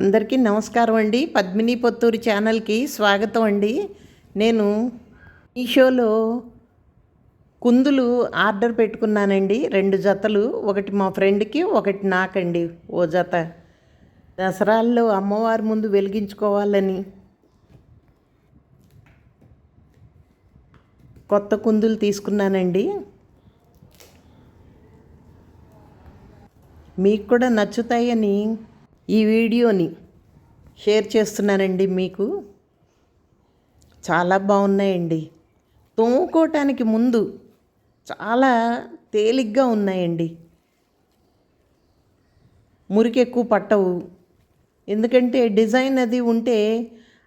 అందరికీ నమస్కారం అండి. పద్మిని పొత్తూరి ఛానల్కి స్వాగతం అండి. నేను మీషోలో కుందులు ఆర్డర్ పెట్టుకున్నానండి. రెండు జతలు ఒకటి మా ఫ్రెండ్కి ఒకటి నాకండి. ఓ జత. దసరాల్లో అమ్మవారి ముందు వెలిగించుకోవాలని కొత్త కుందులు తీసుకున్నానండి. మీకు కూడా నచ్చుతాయని ఈ వీడియోని షేర్ చేస్తున్నానండి మీకు. చాలా బాగున్నాయండి. తోముకోవటానికి ముందు చాలా తేలిగ్గా ఉన్నాయండి. మురికి ఎక్కువ పట్టవు. ఎందుకంటే డిజైన్ అది ఉంటే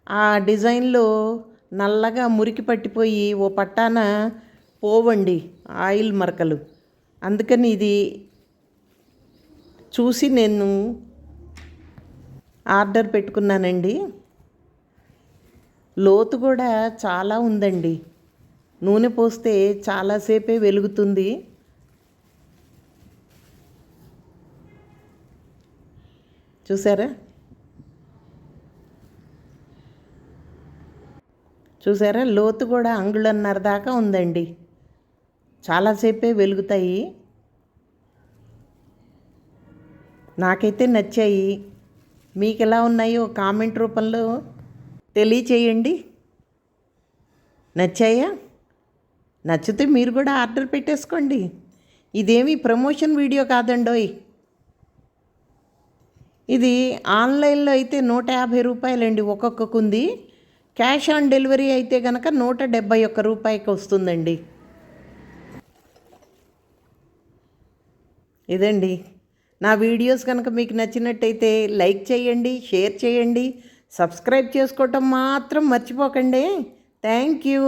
ఆ డిజైన్లో నల్లగా మురికి పట్టిపోయి ఓ పట్టాన పోవండి ఆయిల్ మరకలు. అందుకని ఇది చూసి నేను ఆర్డర్ పెట్టుకున్నానండి. లోతు కూడా చాలా ఉందండి. నూనె పోస్తే చాలాసేపే వెలుగుతుంది. చూసారా? చూసారా? లోతు కూడా అంగుళన్నర దాకా ఉందండి. చాలాసేపే వెలుగుతాయి. నాకైతే నచ్చాయి. మీకు ఎలా ఉన్నాయో కామెంట్ రూపంలో తెలియచేయండి. నచ్చాయా? నచ్చితే మీరు కూడా ఆర్డర్ పెట్టేసుకోండి. ఇదేమి ప్రమోషన్ వీడియో కాదండోయ్. ఇది ఆన్లైన్లో అయితే నూట యాభై రూపాయలండి ఒక్కొక్క కుంది క్యాష్ ఆన్ డెలివరీ అయితే కనుక నూట డెబ్బై ఒక్క రూపాయికి వస్తుందండి. ఇదండి. నా వీడియోస్ కనుక మీకు నచ్చినట్టయితే లైక్ చేయండి షేర్ చేయండి సబ్స్క్రైబ్ చేసుకోవటం మాత్రం మర్చిపోకండి. Thank you.